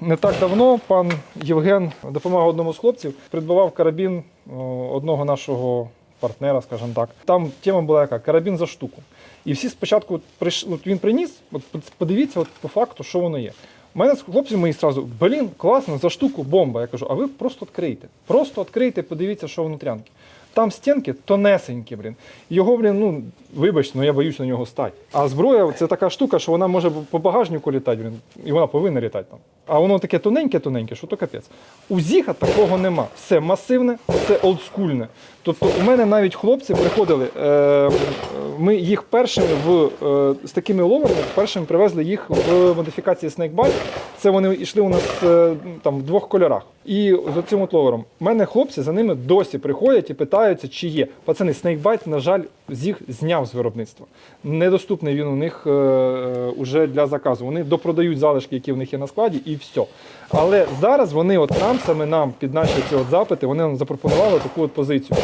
Не так давно пан Євген допомагав одному з хлопців, придбавав карабін одного нашого партнера, скажімо так. Там тема була яка карабін за штуку. І всі спочатку прийш... от він приніс, от подивіться, от по факту, що воно є. У мене з хлопці мої зразу, блін, класно, за штуку бомба. Я кажу, а ви просто відкрийте. Просто відкрийте, подивіться, що внутрянки. Там стінки тонесенькі, блін. Його, блін, ну, вибачте, ну я боюсь на нього стати. А зброя це така штука, що вона може по багажнику літати, блін, і вона повинна літати там. А воно таке тоненьке-тоненьке, що то капець. У Зіха такого нема. Все масивне, все олдскульне. Тобто у мене навіть хлопці приходили, е, ми їх першими в, е, з такими ломами першими привезли їх в модифікації Snakebite. Це вони йшли у нас е, там в двох кольорах. І з цим от ловером. У мене хлопці за ними досі приходять і питаються, чи є. Пацани, Snakebite, на жаль, їх зняв з виробництва. Недоступний він у них е, е, уже для заказу. Вони допродають залишки, які в них є на складі, і все. Але зараз вони от нам, саме нам, під наші ці от запити, вони нам запропонували таку от позицію.